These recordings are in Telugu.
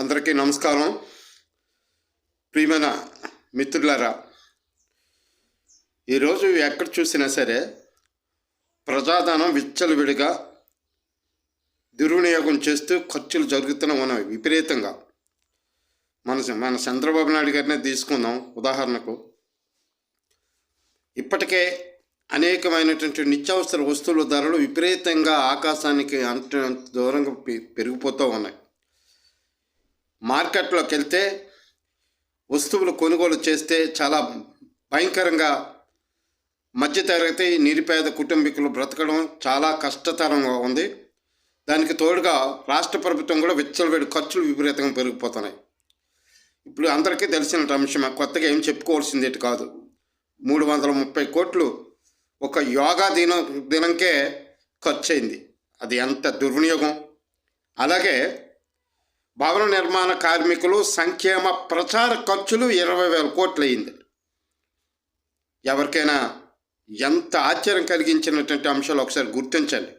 అందరికీ నమస్కారం. ప్రియమైన మిత్రులారా ఈరోజు ఎక్కడ చూసినా సరే ప్రజాధనం విచ్చలవిడిగా దుర్వినియోగం చేస్తూ ఖర్చులు జరుగుతూనే ఉన్నాయి విపరీతంగా. మన మన చంద్రబాబు నాయుడు గారినే తీసుకుందాం ఉదాహరణకు. ఇప్పటికే అనేకమైనటువంటి నిత్యావసర వస్తువుల ధరలు విపరీతంగా ఆకాశానికి అంత అంత దూరంగా పె- పెరిగిపోతూ ఉన్నాయి. మార్కెట్లోకి వెళ్తే వస్తువులు కొనుగోలు చేస్తే చాలా భయంకరంగా మధ్యతరగతి నిరుపేద కుటుంబీకులు బ్రతకడం చాలా కష్టతరంగా ఉంది. దానికి తోడుగా రాష్ట్ర ప్రభుత్వం కూడా విచ్చలవేడి ఖర్చులు విపరీతంగా పెరిగిపోతున్నాయి. ఇప్పుడు అందరికీ తెలిసిన అంశం కొత్తగా ఏం చెప్పుకోవాల్సింది కాదు. మూడు వందల ముప్పై కోట్లు ఒక యోగా దినం దినంకే ఖర్చు అయింది అది ఎంత దుర్వినియోగం. అలాగే భవన నిర్మాణ కార్మికులు సంక్షేమ ప్రచార ఖర్చులు ఇరవై వేల కోట్లు అయింది ఎవరికైనా ఎంత ఆశ్చర్యం కలిగించినటువంటి అంశాలు ఒకసారి గుర్తించండి.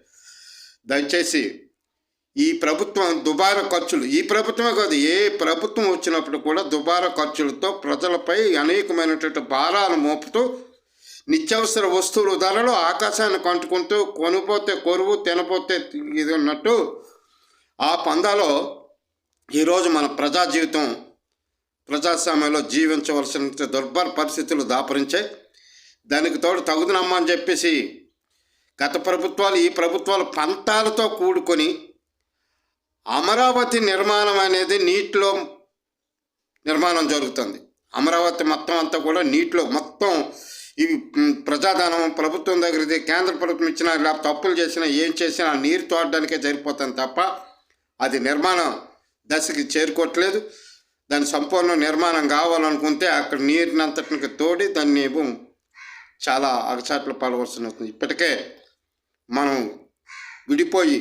దయచేసి ఈ ప్రభుత్వం దుబారా ఖర్చులు ఈ ప్రభుత్వమే కాదు ఏ ప్రభుత్వం వచ్చినప్పుడు కూడా దుబారా ఖర్చులతో ప్రజలపై అనేకమైనటువంటి భారాలు మోపుతూ నిత్యావసర వస్తువుల ధరలు ఆకాశాన్ని కంటుకుంటూ కొనిపోతే కొరువు తినపోతే ఇది ఉన్నట్టు ఆ పందాలో ఈరోజు మన ప్రజా జీవితం ప్రజాస్వామ్యంలో జీవించవలసిన దుర్భర పరిస్థితులు దాపరించాయి దానికి తోడు తగుదనమ్మా అని చెప్పేసి గత ప్రభుత్వాలు ఈ ప్రభుత్వాలు పంతాలతో కూడుకొని అమరావతి నిర్మాణం అనేది నీటిలో నిర్మాణం జరుగుతుంది. అమరావతి మొత్తం అంతా కూడా నీటిలో మొత్తం ఇవి ప్రజాధనం ప్రభుత్వం దగ్గరది కేంద్ర ప్రభుత్వం ఇచ్చినా లేకపోతే తప్పులు చేసినా ఏం చేసినా నీరు తోడడానికే సరిపోతుంది తప్ప అది నిర్మాణం దశకి చేరుకోవట్లేదు. దాని సంపూర్ణ నిర్మాణం కావాలనుకుంటే అక్కడ నీటినంతటికి తోడి దాన్ని చాలా అగచాట్లు పడవలసిన వస్తుంది. ఇప్పటికే మనం విడిపోయి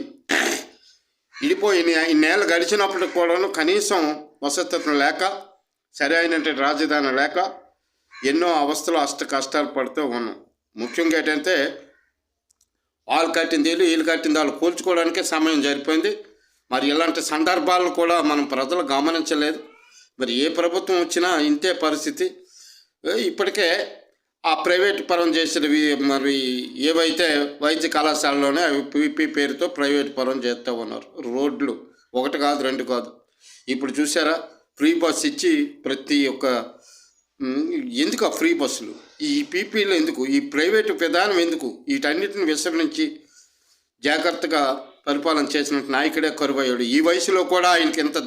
విడిపోయి ఇన్ని- ఇన్నేళ్ళు గడిచినప్పటికి కూడాను కనీసం వసతులు లేక సరైనటువంటి రాజధాని లేక ఎన్నో అవస్థలు అష్ట కష్టాలు పడుతూ ఉన్నాం. ముఖ్యంగా ఏంటంటే వాళ్ళు కట్టింది వీళ్ళు వీళ్ళు కట్టింది వాళ్ళు కూల్చుకోవడానికే సమయం సరిపోయింది. మరి ఇలాంటి సందర్భాలను కూడా మనం ప్రజలు గమనించలేదు. మరి ఏ ప్రభుత్వం వచ్చినా ఇంతే పరిస్థితి. ఇప్పటికే ఆ ప్రైవేట్ పరం చేసినవి మరి ఏవైతే వైద్య కళాశాలలోనే అవి పీపీ పేరుతో ప్రైవేట్ పరం చేస్తూ ఉన్నారు. రోడ్లు. ఒకటి కాదు రెండు కాదు. ఇప్పుడు చూసారా ఫ్రీ బస్ ఇచ్చి ప్రతి ఒక్క ఎందుకు ఆ ఫ్రీ బస్సులు? ఈ పీపీలు ఎందుకు? ఈ ప్రైవేటు విధానం ఎందుకు? వీటన్నిటిని విస్మరించి జాగ్రత్తగా పరిపాలన చేసిన నాయకుడే కరువయ్యాడు. ఈ వయసులో కూడా ఆయనకి ఎంత